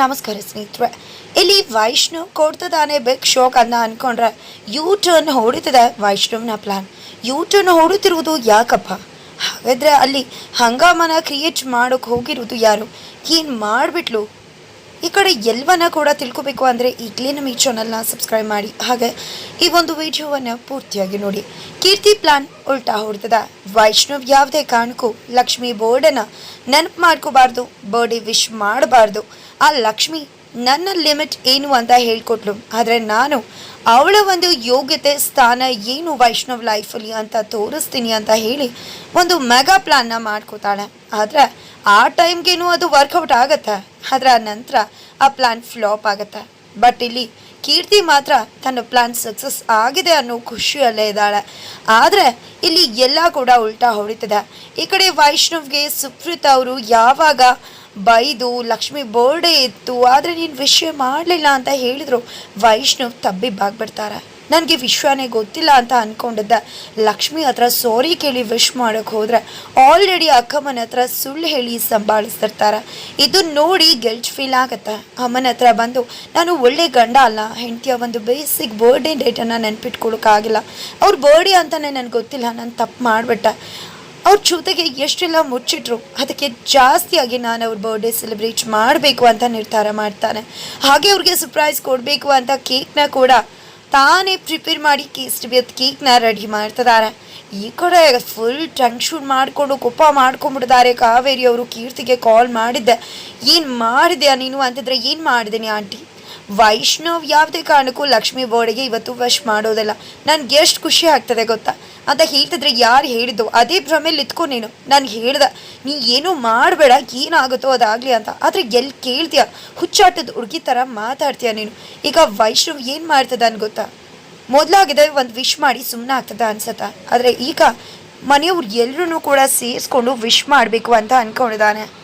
ನಮಸ್ಕಾರ ಸ್ನೇಹಿತರೆ. ಇಲ್ಲಿ ವೈಷ್ಣವ್ ಕೊಡ್ತದಾನೆ ಬಿಗ್ ಶೋಕ್ ಅಂತ ಅನ್ಕೊಂಡ್ರೆ ಯೂ ಟರ್ನ್ ಹೊಡಿತದೆ ವೈಷ್ಣವ್ನ ಪ್ಲಾನ್ ಯೂ ಟರ್ನ್ ಹೊಡಿತಿರುವುದು ಯಾಕಪ್ಪ? ಹಾಗಾದ್ರೆ ಅಲ್ಲಿ ಹಂಗಾಮನ ಕ್ರಿಯೇಟ್ ಮಾಡೋಕೆ ಹೋಗಿರುವುದು ಯಾರು? ಏನು ಮಾಡಿಬಿಟ್ಲು? ಈ ಕಡೆ ಎಲ್ಲವನ್ನ ಕೂಡ ತಿಳ್ಕೊಬೇಕು ಅಂದರೆ ಈಗಲೇ ನಮ್ಮ ಈ ಚಾನಲ್ನ ಸಬ್ಸ್ಕ್ರೈಬ್ ಮಾಡಿ. ಹಾಗೆ ಈ ಒಂದು ವಿಡಿಯೋವನ್ನು ಪೂರ್ತಿಯಾಗಿ ನೋಡಿ. ಕೀರ್ತಿ ಪ್ಲಾನ್ ಉಲ್ಟಾ ಹೊಡ್ತದ. ವೈಷ್ಣವ್ ಯಾವುದೇ ಕಾರಣಕ್ಕೂ ಲಕ್ಷ್ಮಿ ಬೋರ್ಡನ್ನು ನೆನಪು ಮಾಡ್ಕೋಬಾರ್ದು ಬರ್ಡೇ ವಿಶ್ ಮಾಡಬಾರ್ದು. ಆ ಲಕ್ಷ್ಮಿ ನನ್ನ ಲಿಮಿಟ್ ಏನು ಅಂತ ಹೇಳ್ಕೊಟ್ಲು. ಆದರೆ ನಾನು ಅವಳ ಒಂದು ಯೋಗ್ಯತೆ, ಸ್ಥಾನ ಏನು ವೈಷ್ಣವ್ ಲೈಫಲ್ಲಿ ಅಂತ ತೋರಿಸ್ತೀನಿ ಅಂತ ಹೇಳಿ ಒಂದು ಮೆಗಾ ಪ್ಲಾನ್ನ ಮಾಡ್ಕೋತಾಳೆ. ಆದರೆ ಆ ಟೈಮ್ಗೇನು ಅದು ವರ್ಕೌಟ್ ಆಗತ್ತೆ. ಅದರ ನಂತರ ಆ ಪ್ಲಾನ್ ಫ್ಲಾಪ್ ಆಗುತ್ತೆ. ಬಟ್ ಇಲ್ಲಿ ಕೀರ್ತಿ ಮಾತ್ರ ತನ್ನ ಪ್ಲಾನ್ ಸಕ್ಸಸ್ ಆಗಿದೆ ಅನ್ನೋ ಖುಷಿಯಲ್ಲೇ ಇದ್ದಾಳೆ. ಆದರೆ ಇಲ್ಲಿ ಎಲ್ಲ ಕೂಡ ಉಲ್ಟಾ ಹೊಡಿತದೆ. ಈ ಕಡೆ ವೈಷ್ಣವ್ಗೆ ಸುಪ್ರೀತ್ ಅವರು ಯಾವಾಗ ಬೈದು, ಲಕ್ಷ್ಮಿ ಬರ್ಡೇ ಇತ್ತು, ಆದರೆ ನೀನು ವಿಶ್ ಮಾಡಲಿಲ್ಲ ಅಂತ ಹೇಳಿದ್ರು. ವೈಷ್ಣವ್ ತಬ್ಬಿಬ್ಬಾಗ್ಬಿಡ್ತಾರೆ. ನನಗೆ ವಿಶ್ವನೇ ಗೊತ್ತಿಲ್ಲ ಅಂತ ಅಂದ್ಕೊಂಡಿದ್ದೆ ಲಕ್ಷ್ಮಿ ಹತ್ರ ಸಾರಿ ಕೇಳಿ ವಿಶ್ ಮಾಡೋಕೆ ಹೋದ್ರೆ ಆಲ್ರೆಡಿ ಅಕ್ಕಮ್ಮನ ಹತ್ರ ಸುಳ್ಳು ಹೇಳಿ ಸಂಭಾಳಿಸ್ತಿರ್ತಾರೆ. ಇದು ನೋಡಿ ಗೆಲ್ಟ್ ಫೀಲ್ ಆಗುತ್ತೆ. ಅಮ್ಮನ ಹತ್ರ ಬಂದು, ನಾನು ಒಳ್ಳೆ ಗಂಡ ಅಲ್ಲ, ಹೆಂಡತಿಯ ಒಂದು ಬೇಸಿಕ್ ಬರ್ಡೇ ಡೇಟನ್ನು ನೆನ್ಪಿಟ್ಕೊಳ್ಳೋಕ್ಕಾಗಿಲ್ಲ ಅವ್ರ ಬರ್ಡೇ ಅಂತಲೇ ನನಗೆ ಗೊತ್ತಿಲ್ಲ, ನಾನು ತಪ್ಪು ಮಾಡಿಬಿಟ್ಟೆ. ಅವ್ರ ಜೊತೆಗೆ ಎಷ್ಟೆಲ್ಲ ಮುಚ್ಚಿಟ್ರು. ಅದಕ್ಕೆ ಜಾಸ್ತಿಯಾಗಿ ನಾನು ಅವ್ರ ಬರ್ಡೇ ಸೆಲೆಬ್ರೇಟ್ ಮಾಡಬೇಕು ಅಂತ ನಿರ್ಧಾರ ಮಾಡ್ತಾನೆ. ಹಾಗೆ ಅವ್ರಿಗೆ ಸರ್ಪ್ರೈಸ್ ಕೊಡಬೇಕು ಅಂತ ಕೇಕ್ನ ಕೂಡ ತಾನೇ ಪ್ರಿಪೇರ್ ಮಾಡಿ ಕೇಸ್ಟ್ ಅದು ಕೇಕ್ನ ರೆಡಿ ಮಾಡ್ತಿದ್ದಾರೆ ಈ ಕಡೆ ಫುಲ್ ಟೆನ್ಷನ್ ಮಾಡಿಕೊಂಡು ಕೊಪ್ಪ ಮಾಡ್ಕೊಂಡ್ಬಿಟ್ಟಿದ್ದಾರೆ. ಕಾವೇರಿ ಅವರು ಕೀರ್ತಿಗೆ ಕಾಲ್ ಮಾಡಿದ್ದೆ. ಏನು ಮಾಡಿದ್ಯಾ ನೀನು? ಅಂತಿದ್ರೆ ಏನು ಮಾಡಿದ್ದೀನಿ ಆಂಟಿ? ವೈಷ್ಣವ್ ಯಾವುದೇ ಕಾರಣಕ್ಕೂ ಲಕ್ಷ್ಮಿ ಬೋರ್ಡಿಗೆ ಇವತ್ತು ವಶ್ ಮಾಡೋದಿಲ್ಲ. ನನ್ಗೆ ಎಷ್ಟು ಖುಷಿ ಆಗ್ತದೆ ಗೊತ್ತಾ? ಅಂತ ಹೇಳ್ತಿದ್ರೆ ಯಾರು ಹೇಳಿದ್ದು? ಅದೇ ಭ್ರಮೆಯಲ್ಲಿ ಇತ್ಕೊ ನೀನು. ನಾನು ಹೇಳ್ದೆ, ನೀ ಏನೂ ಮಾಡಬೇಡ, ಏನಾಗುತ್ತೋ ಅದಾಗಲಿ ಅಂತ. ಆದರೆ ಎಲ್ಲಿ ಕೇಳ್ತೀಯ? ಹುಚ್ಚಾಟದ ಹುಡುಗಿ ಥರ ಮಾತಾಡ್ತೀಯ ನೀನು. ಈಗ ವೈಷ್ಣವ್ ಏನು ಮಾಡ್ತದ ಅನ್ ಗೊತ್ತಾ? ಮೊದಲಾಗಿದೆ ಒಂದು ವಿಶ್ ಮಾಡಿ ಸುಮ್ಮನೆ ಆಗ್ತದ ಅನ್ಸತ್ತ. ಆದರೆ ಈಗ ಮನೆಯವ್ರು ಎಲ್ಲರೂ ಕೂಡ ಸೇರಿಸ್ಕೊಂಡು ವಿಶ್ ಮಾಡಬೇಕು ಅಂತ ಅನ್ಕೊಂಡಿದ್ದಾನೆ.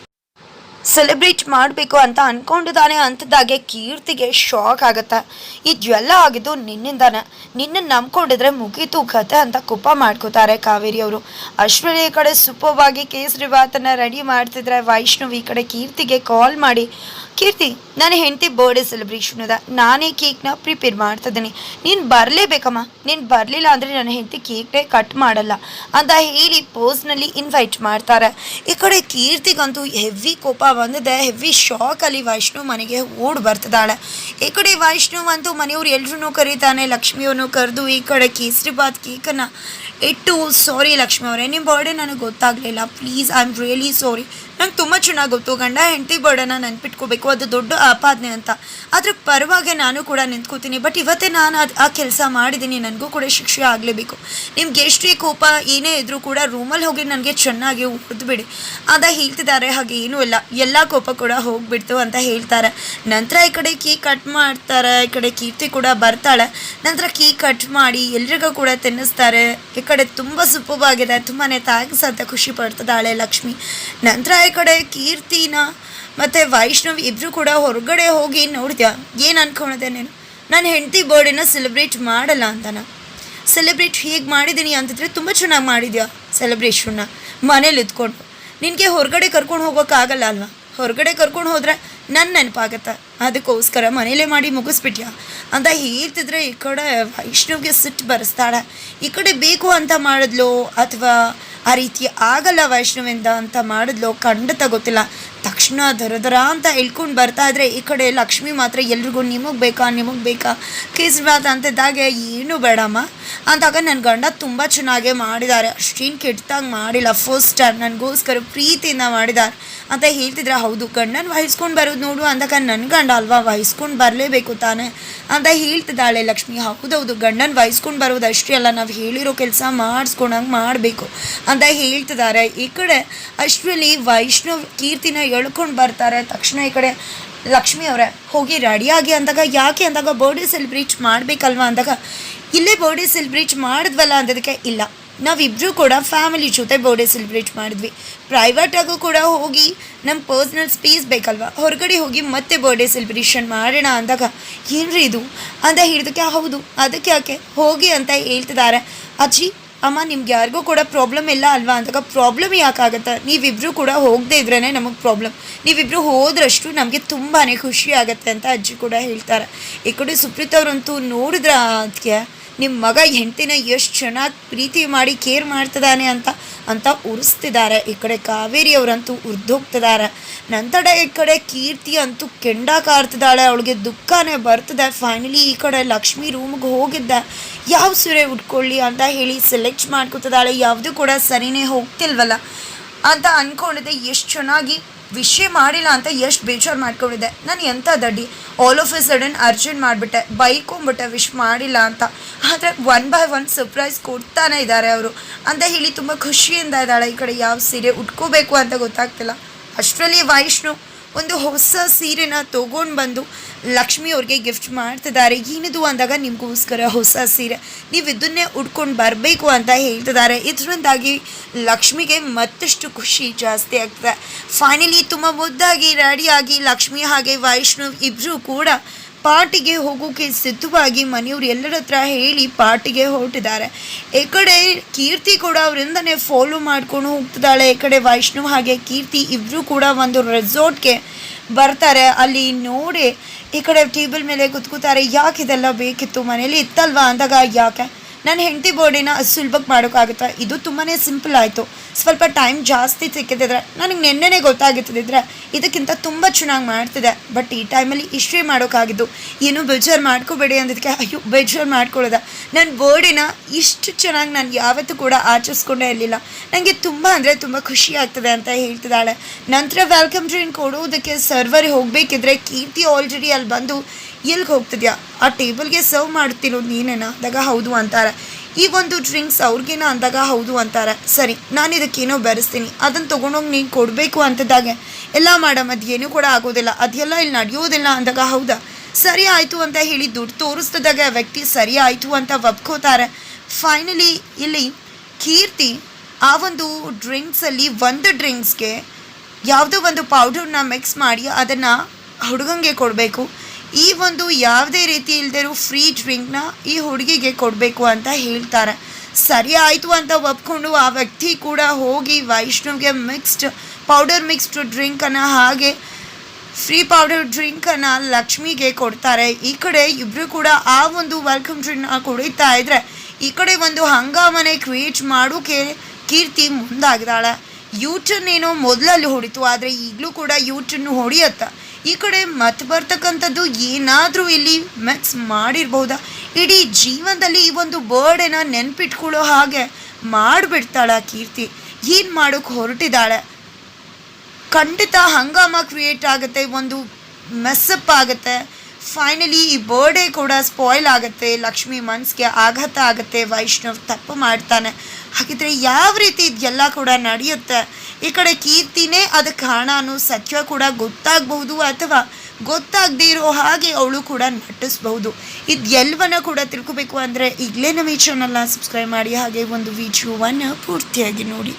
ಸೆಲೆಬ್ರೇಟ್ ಮಾಡಬೇಕು ಅಂತ ಅನ್ಕೊಂಡಿದ್ದಾನೆ ಅಂಥದ್ದಾಗೆ ಕೀರ್ತಿಗೆ ಶಾಕ್ ಆಗುತ್ತೆ. ಇದೆಲ್ಲ ಆಗಿದ್ದು ನಿನ್ನಿಂದಾನೆ. ನಿನ್ನ ನಂಬ್ಕೊಂಡಿದ್ರೆ ಮುಗೀತು ಕತೆ ಅಂತ ಕುಪ್ಪ ಮಾಡ್ಕೋತಾರೆ ಕಾವೇರಿ ಅವರು. ಅಶ್ವಿನಿ ಕಡೆ ಸುಪವಾಗಿ ಕೇಸರಿ ಬಾತನ್ನ ರೆಡಿ ಮಾಡ್ತಿದ್ರೆ ವೈಷ್ಣವ್ ಈ ಕಡೆ ಕೀರ್ತಿಗೆ ಕಾಲ್ ಮಾಡಿ. ಕೀರ್ತಿ, ನನ್ನ ಹೆಂಡತಿ ಬರ್ಡೇ ಸೆಲೆಬ್ರೇಷನ್ ಅದ ನಾನೇ ಕೇಕ್ನ ಪ್ರಿಪೇರ್ ಮಾಡ್ತಿದ್ದೀನಿ ನೀನು ಬರಲೇಬೇಕಮ್ಮ. ನೀನು ಬರಲಿಲ್ಲ ಅಂದರೆ ನನ್ನ ಹೆಂಡತಿ ಕೇಕ್ನೇ ಕಟ್ ಮಾಡಲ್ಲ ಅಂತ ಹೇಳಿ ಪೋಸ್ನಲ್ಲಿ ಇನ್ವೈಟ್ ಮಾಡ್ತಾರೆ. ಈ ಕಡೆ ಕೀರ್ತಿಗಂತೂ ಹೆವಿ ಕೋಪ ಬಂದಿದೆ. ಹೆವಿ ಶಾಕಲ್ಲಿ ವೈಷ್ಣು ಮನೆಗೆ ಓಡ್ ಬರ್ತದಾಳೆ ಈ ಕಡೆ ವೈಷ್ಣು ಅಂತೂ ಮನೆಯವ್ರು ಎಲ್ರೂ ಕರೀತಾನೆ ಲಕ್ಷ್ಮಿಯನ್ನು ಕರೆದು ಈ ಕಡೆ ಕೇಸರಿ ಬಾತ್ ಕೇಕನ್ನು ಇಟ್ಟು ಸಾರಿ ಲಕ್ಷ್ಮಿ ಅವರೇ ನಿಮ್ಮ ಬರ್ಡೇ ನನಗೆ ಗೊತ್ತಾಗಲಿಲ್ಲ. Please I am really sorry ನಂಗೆ ತುಂಬ ಚೆನ್ನಾಗಿ ಗೊತ್ತು. ಗಂಡ, ಹೆಂಡತಿ ಬರ್ಡೇನ ನೆನ್ಪಿಟ್ಕೋಬೇಕು. ಅದು ದೊಡ್ಡ ಆಪಾದನೆ ಅಂತ. ಅದ್ರ ಪರವಾಗಿ ನಾನು ಕೂಡ ನಿಂತ್ಕೋತೀನಿ. ಬಟ್ ಇವತ್ತೇ ನಾನು ಅದು, ಆ ಕೆಲಸ ಮಾಡಿದ್ದೀನಿ ನನಗೂ ಕೂಡ ಶಿಕ್ಷೆ ಆಗಲೇಬೇಕು. ನಿಮ್ಗೆ ಎಷ್ಟೇ ಕೋಪ ಏನೇ ಇದ್ರೂ ಕೂಡ ರೂಮಲ್ಲಿ ಹೋಗಿ ನನಗೆ ಚೆನ್ನಾಗಿ ಹೊಡೆದ್ಬಿಡಿ ಅದ ಹೇಳ್ತಿದ್ದಾರೆ ಹಾಗೆ ಏನೂ ಇಲ್ಲ. ಎಲ್ಲ ಕೋಪ ಕೂಡ ಹೋಗ್ಬಿಡ್ತು ಅಂತ ಹೇಳ್ತಾರೆ. ನಂತರ ಈ ಕಡೆ ಕೇಕ್ ಕಟ್ ಮಾಡ್ತಾರೆ. ಈ ಕಡೆ ಕೀರ್ತಿ ಕೂಡ ಬರ್ತಾಳೆ. ನಂತರ ಕೇಕ್ ಕಟ್ ಮಾಡಿ ಎಲ್ರಿಗೂ ಕೂಡ ತಿನ್ನಿಸ್ತಾರೆ. ಕಡೆ ತುಂಬ ಸುಪ್ಪವಾಗಿದೆ ತುಂಬಾ ಥ್ಯಾಂಕ್ಸ್ ಅಂತ ಖುಷಿ ಪಡ್ತಿದ್ದಾಳೆ ಲಕ್ಷ್ಮಿ. ನಂತರ ಈ ಕಡೆ ಕೀರ್ತಿನ ಮತ್ತು ವೈಷ್ಣವ್ ಇಬ್ಬರು ಕೂಡ ಹೊರಗಡೆ ಹೋಗಿ ನೋಡಿದ್ಯಾ ಏನು ಅನ್ಕೊಂಡಿದ್ದೆ ನೀನು? ನಾನು ಹೆಂಡತಿ ಬರ್ಡೇನ ಸೆಲೆಬ್ರೇಟ್ ಮಾಡಲ್ಲ ಅಂತನ ಸೆಲೆಬ್ರೇಟ್ ಹೇಗೆ ಮಾಡಿದ್ದೀನಿ ಅಂತಿದ್ರೆ ತುಂಬ ಚೆನ್ನಾಗಿ ಮಾಡಿದ್ಯಾ ಸೆಲೆಬ್ರೇಷನ್ನ ಮನೇಲಿ ಇದ್ಕೊಂಡು. ನಿನಗೆ ಹೊರಗಡೆ ಕರ್ಕೊಂಡು ಹೋಗೋಕ್ಕಾಗಲ್ಲ ಅಲ್ವಾ? ಹೊರಗಡೆ ಕರ್ಕೊಂಡು ಹೋದರೆ ನನ್ನ ನೆನಪಾಗತ್ತೆ. ಅದಕ್ಕೋಸ್ಕರ ಮನೇಲೇ ಮಾಡಿ ಮುಗಿಸ್ಬಿಟ್ಯಾ? ಅಂತ ಹೇಳ್ತಿದ್ರೆ ಈ ಕಡೆ ವೈಷ್ಣವ್ಗೆ ಸಿಟ್ಟು ಬರೆಸ್ತಾಳೆ. ಈ ಕಡೆ ಬೇಕು ಅಂತ ಮಾಡಿದ್ಲು ಅಥವಾ ಆ ರೀತಿ ಆಗಲ್ಲ ವೈಷ್ಣವಿಂದ ಅಂತ ಮಾಡಿದ್ಲು ಖಂಡಿತ ಗೊತ್ತಿಲ್ಲ. ತಕ್ಷಣ ದರ ದರ ಅಂತ ಹೇಳ್ಕೊಂಡು ಬರ್ತಾ ಇದ್ರೆ ಈ ಕಡೆ ಲಕ್ಷ್ಮಿ ಮಾತ್ರ ಎಲ್ರಿಗೂ ನಿಮಗೆ ಬೇಕಾ ನಿಮಗೆ ಬೇಕಾ? ಕೇಸರಿಬಾತ್ ಅಂತಿದ್ದಾಗೆ ಏನು ಬೇಡಮ್ಮ? ಅಂದಾಗ ನನ್ನ ಗಂಡ ತುಂಬ ಚೆನ್ನಾಗೇ ಮಾಡಿದ್ದಾರೆ ಅಷ್ಟೇನು ಕೆಟ್ಟದಾಗಿ ಮಾಡಿಲ್ಲ. ಫಸ್ಟ್ ಟೈಮ್ ನನಗೋಸ್ಕರ ಪ್ರೀತಿಯಿಂದ ಮಾಡಿದ್ದಾರೆ ಅಂತ ಹೇಳ್ತಿದ್ರೆ ಹೌದು, ಗಂಡನ ವಹಿಸ್ಕೊಂಡು ಬರೋದು ನೋಡು. ಅಂದಾಗ ನನ್ನ ಗಂಡ ಅಲ್ವಾ, ವಹಿಸ್ಕೊಂಡು ಬರಲೇಬೇಕು ತಾನೆ? ಅಂತ ಹೇಳ್ತಿದ್ದಾಳೆ ಲಕ್ಷ್ಮಿ. ಹೌದೌದು, ಗಂಡನ ವಹಿಸ್ಕೊಂಡು ಬರೋದು ಅಷ್ಟೇ ಅಲ್ಲ, ನಾವು ಹೇಳಿರೋ ಕೆಲಸ ಮಾಡಿಸ್ಕೊಂಡಂಗೆ ಮಾಡಬೇಕು. ಅಂತ ಹೇಳ್ತಿದ್ದಾರೆ. ಈ ಕಡೆ ಅಷ್ಟರಲ್ಲಿ ವೈಷ್ಣವ್ ಕೀರ್ತಿನ ಎಳ್ಕೊಂಡು ಬರ್ತಾರೆ. ತಕ್ಷಣ ಈ ಕಡೆ ಲಕ್ಷ್ಮಿ ಅವರೇ, ಹೋಗಿ ರೆಡಿಯಾಗಿ ಅಂದಾಗ, ಯಾಕೆ ಅಂದಾಗ ಬರ್ಡೇ ಸೆಲೆಬ್ರೇಟ್ ಮಾಡಬೇಕಲ್ವಾ ಅಂದಾಗ, ಇಲ್ಲೇ ಬರ್ಡೇ ಸೆಲೆಬ್ರೇಟ್ ಮಾಡಿದ್ವಲ್ಲ ಅಂದದಕ್ಕೆ ಇಲ್ಲ. ನಾವಿಬ್ಬರು ಕೂಡ ಫ್ಯಾಮಿಲಿ ಜೊತೆ ಬರ್ಡೇ ಸೆಲೆಬ್ರೇಟ್ ಮಾಡಿದ್ವಿ. ಪ್ರೈವೇಟಾಗೂ ಕೂಡ ಹೋಗಿ ನಮ್ಮ ಪರ್ಸ್ನಲ್ ಸ್ಪೇಸ್ ಬೇಕಲ್ವಾ? ಹೊರಗಡೆ ಹೋಗಿ ಮತ್ತೆ ಬರ್ಡೇ ಸೆಲೆಬ್ರೇಷನ್ ಮಾಡೋಣ ಅಂದಾಗ, ಏನ್ರಿ ಇದು? ಅಂತ ಹೇಳಿದಕ್ಕೆ ಹೌದು, ಅದಕ್ಕೆ ಯಾಕೆ? ಹೋಗಿ ಅಂತ ಹೇಳ್ತಿದ್ದಾರೆ. ಅಜ್ಜಿ ಅಮ್ಮ, ನಿಮ್ಗೆ ಯಾರಿಗೂ ಕೂಡ ಪ್ರಾಬ್ಲಮ್ ಇಲ್ಲ ಅಲ್ವಾ? ಅಂದಾಗ ಪ್ರಾಬ್ಲಮ್ ಯಾಕಾಗತ್ತೆ? ನೀವಿಬ್ಬರು ಕೂಡ ಹೋಗದೆ ಇದ್ರೇ ನಮಗೆ ಪ್ರಾಬ್ಲಮ್ ನೀವಿಬ್ಬರು ಹೋದ್ರಷ್ಟು ನಮಗೆ ತುಂಬಾ ಖುಷಿ ಆಗುತ್ತೆ ಅಂತ ಅಜ್ಜಿ ಕೂಡ ಹೇಳ್ತಾರೆ. ಈ ಕಡೆ ಸುಪ್ರೀತ್ ಅವರಂತೂ ನೋಡಿದ್ರ ಅದಕ್ಕೆ ನಿಮ್ಮ ಮಗ ಹೆಂಡತಿನ ಎಷ್ಟು ಚೆನ್ನಾಗಿ ಪ್ರೀತಿ ಮಾಡಿ ಕೇರ್ ಮಾಡ್ತಿದ್ದಾನೆ ಅಂತ ಅಂತ ಉರಿಸ್ತಿದ್ದಾರೆ ಈ ಕಡೆ ಕಾವೇರಿ ಅವರಂತೂ ಉರ್ದೋಗ್ತಿದ್ದಾರೆ ನಂತರ ಈ ಕಡೆ ಕೀರ್ತಿ ಅಂತೂ ಕೆಂಡ ಕಾರ್ತಿದ್ದಾಳೆ ಅವಳಿಗೆ ದುಃಖನೇ ಬರ್ತದೆ. ಫೈನಲಿ ಈ ಕಡೆ ಲಕ್ಷ್ಮಿ ರೂಮ್ಗೆ ಹೋಗಿದ್ದೆ. ಯಾವ ಸೀರೆ ಉಟ್ಕೊಳ್ಳಿ ಅಂತ ಹೇಳಿ ಸೆಲೆಕ್ಟ್ ಮಾಡ್ಕೊತಿದ್ದಾಳೆ ಯಾವುದು ಕೂಡ ಸರಿನೇ ಹೋಗ್ತಿಲ್ವಲ್ಲ ಅಂತ ಅಂದ್ಕೊಂಡಿದ್ದೆ ಎಷ್ಟು ಚೆನ್ನಾಗಿ ವಿಷಯ ಮಾಡಿಲ್ಲ ಅಂತ ಎಷ್ಟು ಬೇಜಾರು ಮಾಡ್ಕೊಂಡಿದ್ದೆ ನಾನು ಎಂಥ ದಡ್ಡಿ? All of a sudden urgent ಮಾಡಿಬಿಟ್ಟೆ. ಬೈಕೊಂಬಿಟ್ಟೆ ವಿಶ್ ಮಾಡಿಲ್ಲ ಅಂತ. ಆದರೆ ಒನ್ ಬೈ ಒನ್ ಸರ್ಪ್ರೈಸ್ ಕೊಡ್ತಾನೆ ಇದ್ದಾರೆ ಅವರು. ಅಂತ ಹೇಳಿ ತುಂಬ ಖುಷಿಯಿಂದ ಇದ್ದಾಳೆ ಈ ಕಡೆ. ಯಾವ ಸೀರೆ ಉಟ್ಕೋಬೇಕು ಅಂತ ಗೊತ್ತಾಗ್ತಿಲ್ಲ. ಅಷ್ಟರಲ್ಲಿ ವೈಷ್ಣು ಒಂದು ಹೊಸ ಸೀರೆನ ತೊಗೊಂಡು ಬಂದು ಲಕ್ಷ್ಮಿ ಅವ್ರಿಗೆ ಗಿಫ್ಟ್ ಮಾಡ್ತಿದ್ದಾರೆ. ಏನಿದು ಅಂದಾಗ ನಿಮಗೋಸ್ಕರ ಹೊಸ ಸೀರೆ. ನೀವು ಇದನ್ನೇ ಉಟ್ಕೊಂಡು ಬರಬೇಕು ಅಂತ ಹೇಳ್ತಿದ್ದಾರೆ. ಇದರಿಂದಾಗಿ ಲಕ್ಷ್ಮಿಗೆ ಮತ್ತಷ್ಟು ಖುಷಿ ಜಾಸ್ತಿ ಆಗ್ತದೆ. ಫೈನಲಿ ತುಂಬ ಮುದ್ದಾಗಿ ರೆಡಿಯಾಗಿ ಲಕ್ಷ್ಮಿ ಹಾಗೆ ವೈಷ್ಣವ್ ಇಬ್ಬರೂ ಕೂಡ ಪಾರ್ಟಿಗೆ ಹೋಗೋಕೆ ಸಿದ್ಧವಾಗಿ ಮನೆಯವ್ರು ಎಲ್ಲರ ಹತ್ರ ಹೇಳಿ ಪಾರ್ಟಿಗೆ ಹೊರಟಿದ್ದಾರೆ. ಈ ಕಡೆ ಕೀರ್ತಿ ಕೂಡ ಅವರಿಂದನೇ ಫಾಲೋ ಮಾಡ್ಕೊಂಡು ಹೋಗ್ತಿದ್ದಾಳೆ. ಈ ಕಡೆ ವೈಷ್ಣವ್ ಹಾಗೆ ಕೀರ್ತಿ ಇಬ್ಬರು ಕೂಡ ಒಂದು ರೆಸಾರ್ಟ್ಗೆ ಬರ್ತಾರೆ. ಅಲ್ಲಿ ನೋಡಿ ಈ ಕಡೆ ಟೇಬಲ್ ಮೇಲೆ ಕುತ್ಕೋತಾರೆ. ಯಾಕೆ ಇದೆಲ್ಲ ಬೇಕಿತ್ತು ಮನೇಲಿ? ಇತ್ತಲ್ವಾ? ಅಂದಾಗ ಯಾಕೆ? ನನ್ನ ಹೆಂಡತಿ ಬೋರ್ಡಿನ ಸುಲಭಕ್ಕೆ ಮಾಡೋಕ್ಕಾಗುತ್ತೆ? ಇದು ತುಂಬಾ ಸಿಂಪಲ್ ಆಯಿತು. ಸ್ವಲ್ಪ ಟೈಮ್ ಜಾಸ್ತಿ ಸಿಕ್ಕಿದ್ರೆ ನನಗೆ ನೆನ್ನೆನೇ ಗೊತ್ತಾಗುತ್ತಿದ್ರೆ ಇದಕ್ಕಿಂತ ತುಂಬ ಚೆನ್ನಾಗಿ ಮಾಡ್ತಿದೆ ಬಟ್ ಈ ಟೈಮಲ್ಲಿ ಇಷ್ಟೇ ಮಾಡೋಕ್ಕಾಗಿದ್ದು. ಏನು ಬೇಜಾರು ಮಾಡ್ಕೋಬೇಡಿ ಅಂದಿದ್ದಕ್ಕೆ, ಅಯ್ಯೋ, ಬೇಜಾರು ಮಾಡ್ಕೊಳ್ಳೋದ. ನನ್ನ ಬೋರ್ಡಿನ ಇಷ್ಟು ಚೆನ್ನಾಗಿ ನಾನು ಯಾವತ್ತೂ ಕೂಡ ಆಚರಿಸ್ಕೊಂಡೇ ಇರಲಿಲ್ಲ. ನನಗೆ ತುಂಬ ಅಂದರೆ ತುಂಬ ಖುಷಿ ಆಗ್ತದೆ ಅಂತ ಹೇಳ್ತಿದ್ದಾಳೆ. ನಂತರ ವೆಲ್ಕಮ್ ಡ್ರಿಂಕ್ ಕೊಡೋದಕ್ಕೆ ಸರ್ವರ್ ಹೋಗಬೇಕಿದ್ರೆ, ಕೀರ್ತಿ ಆಲ್ರೆಡಿ ಅಲ್ಲಿ ಬಂದು ಎಲ್ಲಿಗೆ ಹೋಗ್ತಿದ್ಯಾ? ಆ ಟೇಬಲ್ಗೆ ಸರ್ವ್ ಮಾಡ್ತಿರೋ ನೀನೇನ? ಅಂದಾಗ ಹೌದು ಅಂತಾರೆ. ಈ ಒಂದು ಡ್ರಿಂಕ್ಸ್ ಅವ್ರಿಗೇನ? ಅಂದಾಗ ಹೌದು ಅಂತಾರೆ. ಸರಿ, ನಾನು ಇದಕ್ಕೇನೋ ಬೆರೆಸ್ತೀನಿ. ಅದನ್ನು ತೊಗೊಂಡೋಗಿ ನೀನು ಕೊಡಬೇಕು ಅಂತದಾಗೆ ಎಲ್ಲ ಮಾಡಮ್ ಅದೇನೂ ಕೂಡ ಆಗೋದಿಲ್ಲ. ಅದೆಲ್ಲ ಇಲ್ಲಿ ನಡೆಯೋದಿಲ್ಲ ಅಂದಾಗ ಹೌದಾ? ಸರಿ ಆಯಿತು ಅಂತ ಹೇಳಿ ದುಡ್ಡು ತೋರಿಸ್ತಿದ್ದಾಗ ವ್ಯಕ್ತಿ ಸರಿ ಆಯಿತು ಅಂತ ಒಪ್ಕೋತಾರೆ. ಫೈನಲಿ ಇಲ್ಲಿ ಕೀರ್ತಿ ಆ ಒಂದು ಡ್ರಿಂಕ್ಸಲ್ಲಿ ಒಂದು ಡ್ರಿಂಕ್ಸ್ಗೆ ಯಾವುದೋ ಒಂದು ಪೌಡರ್ನ ಮಿಕ್ಸ್ ಮಾಡಿ ಅದನ್ನು ಹುಡುಗಂಗೆ ಕೊಡಬೇಕು. ಈ ಒಂದು ಯಾವುದೇ ರೀತಿ ಇಲ್ದಿರೋ ಫ್ರೀ ಡ್ರಿಂಕ್ನ ಈ ಹುಡುಗಿಗೆ ಕೊಡಬೇಕು ಅಂತ ಹೇಳ್ತಾರೆ. ಸರಿ ಆಯಿತು ಅಂತ ಒಪ್ಕೊಂಡು ಆ ವ್ಯಕ್ತಿ ಕೂಡ ಹೋಗಿ ವೈಷ್ಣವ್ಗೆ ಮಿಕ್ಸ್ಡ್ ಪೌಡರ್ ಮಿಕ್ಸ್ಡ್ ಡ್ರಿಂಕನ್ನು ಹಾಗೆ ಫ್ರೀ ಪೌಡರ್ ಡ್ರಿಂಕನ್ನು ಲಕ್ಷ್ಮಿಗೆ ಕೊಡ್ತಾರೆ. ಈ ಕಡೆ ಇಬ್ಬರು ಕೂಡ ಆ ಒಂದು ವೆಲ್ಕಮ್ ಡ್ರಿಂಕ್ನ ಕುಡಿತಾ ಇದ್ದರೆ ಈ ಕಡೆ ಒಂದು ಹಂಗಾಮನೆ ಕ್ರಿಯೇಟ್ ಮಾಡೋಕೆ ಕೀರ್ತಿ ಮುಂದಾಗಿದ್ದಾಳೆ ಯೂಟರ್ನ್ ಏನೋ ಮೊದಲಲ್ಲಿ ಹೊಡಿತು, ಆದರೆ ಈಗಲೂ ಕೂಡ ಯೂಟರ್ನ್ ಹೊಡಿಯತ್ತ. ಈ ಕಡೆ ಮತ್ತೆ ಬರ್ತಕ್ಕಂಥದ್ದು ಏನಾದರೂ ಇಲ್ಲಿ ಮಿಕ್ಸ್ ಮಾಡಿರ್ಬೋದಾ? ಇಡೀ ಜೀವನದಲ್ಲಿ ಈ ಒಂದು ಬರ್ಡೇನ ನೆನ್ಪಿಟ್ಕೊಳ್ಳೋ ಹಾಗೆ ಮಾಡಿಬಿಡ್ತಾಳ ಕೀರ್ತಿ. ಏನು ಮಾಡೋಕ್ಕೆ ಹೊರಟಿದ್ದಾಳೆ ಖಂಡಿತ ಹಂಗಾಮ ಕ್ರಿಯೇಟ್ ಆಗುತ್ತೆ, ಒಂದು ಮೆಸ್ಸಪ್ ಆಗುತ್ತೆ. ಫೈನಲಿ ಈ ಬರ್ಡೇ ಕೂಡ ಸ್ಪಾಯ್ಲ್ ಆಗುತ್ತೆ, ಲಕ್ಷ್ಮಿ ಮನ್ಸ್ಗೆ ಆಘಾತ ಆಗುತ್ತೆ, ವೈಷ್ಣವ್ ತಪ್ಪು ಮಾಡ್ತಾನೆ. ಹಾಗಿದ್ರೆ ಯಾವ ರೀತಿ ಇದೆಲ್ಲ ಕೂಡ ನಡೆಯುತ್ತೆ? ಈ ಕಡೆ ಕೀರ್ತಿನೇ ಅದಕ್ಕೆ ಕಾರಣ ಅನ್ನೋ ಸತ್ಯ ಕೂಡ ಗೊತ್ತಾಗಬಹುದು ಅಥವಾ ಗೊತ್ತಾಗದೇ ಇರೋ ಹಾಗೆ ಅವಳು ಕೂಡ ನಟಿಸ್ಬಹುದು. ಇದೆಲ್ಲವನ್ನ ಕೂಡ ತಿಳ್ಕೊಬೇಕು ಅಂದರೆ ಈಗಲೇ ನಮ್ಮ ಈ ಚಾನಲ್ನ ಸಬ್ಸ್ಕ್ರೈಬ್ ಮಾಡಿ ಹಾಗೆ ಒಂದು ವಿಡಿಯೋವನ್ನು ಪೂರ್ತಿಯಾಗಿ ನೋಡಿ.